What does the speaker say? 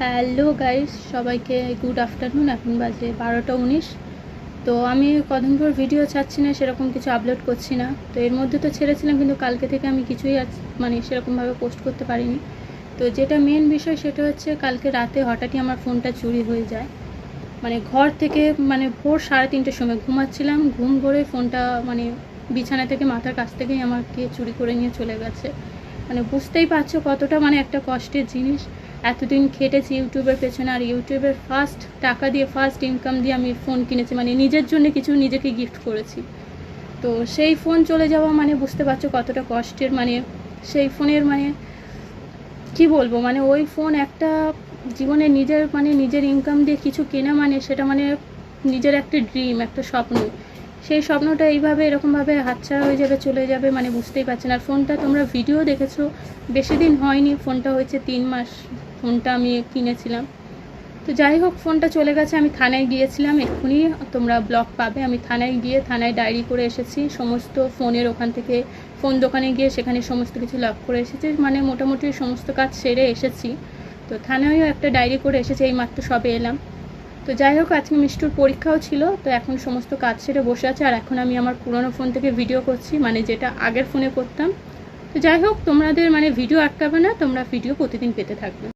Hello guys, সবাইকে good afternoon, এখন বাজে বারোটা উনিশ। তো আমি কদিন পর ভিডিও ছাড়ছি না, সেরকম কিছু আপলোড করছি না। তো এর মধ্যে তো ছেড়েছিলাম, কিন্তু কালকে থেকে আমি কিছুই মানে সেরকমভাবে পোস্ট করতে পারিনি। তো যেটা মেন বিষয় সেটা হচ্ছে কালকে রাতে হঠাৎই আমার ফোনটা চুরি হয়ে যায়। মানে ঘর থেকে মানে ভোর সাড়ে তিনটের সময় ঘুমাচ্ছিলাম, ঘুম ভরে ফোনটা মানে বিছানা থেকে মাথার কাছ থেকেই আমাকে চুরি করে নিয়ে চলে গেছে। মানে বুঝতেই পারছ কতটা মানে একটা কষ্টের জিনিস। এতদিন খেটেছি ইউটিউবের পেছনে, আর ইউটিউবের ফার্স্ট টাকা দিয়ে ফার্স্ট ইনকাম দিয়ে আমি ফোন কিনেছি। মানে নিজের জন্য কিছু নিজেকে গিফট করেছি। তো সেই ফোন চলে যাওয়া মানে বুঝতে পারছ কতটা কষ্টের। মানে সেই ফোনের মানে কি বলব? মানে ওই ফোন একটা জীবনে নিজের মানে নিজের ইনকাম দিয়ে কিছু কেনা মানে সেটা মানে নিজের একটা ড্রিম একটা স্বপ্ন। সেই স্বপ্নটা এইভাবে এরকমভাবে হাতছাড়া হয়ে যাবে, চলে যাবে মানে বুঝতেই পারছেন। আর ফোনটা তোমরা ভিডিও দেখেছ, বেশি দিন হয়নি, ফোনটা হয়েছে তিন মাস। ফোনটা আমি কিনেছিলাম। তো যাই হোক, ফোনটা চলে গেছে, আমি থানায় গিয়েছিলাম, এক্ষুনি তোমরা ব্লগ পাবে। আমি থানায় গিয়ে থানায় ডায়েরি করে এসেছি, সমস্ত ফোনের ওখান থেকে, ফোন দোকানে গিয়ে সেখানে সমস্ত কিছু লাভ করে এসেছি মানে মোটামুটি সমস্ত কাজ সেরে এসেছি। তো থানায়ও একটা ডায়েরি করে এসেছি এই মাত্র সবে এলাম। তো যাই হোক, আজকে মিষ্টুর পরীক্ষাও ছিল, তো এখন সমস্ত কাজ সেরে বসে আছে, আর এখন আমি আমার পুরনো ফোন থেকে ভিডিও করছি মানে যেটা আগের ফোনে করতাম। তো যাই হোক, তোমাদের মানে ভিডিও আটকাবে না, তোমরা ভিডিও প্রতিদিন পেতে থাকবে।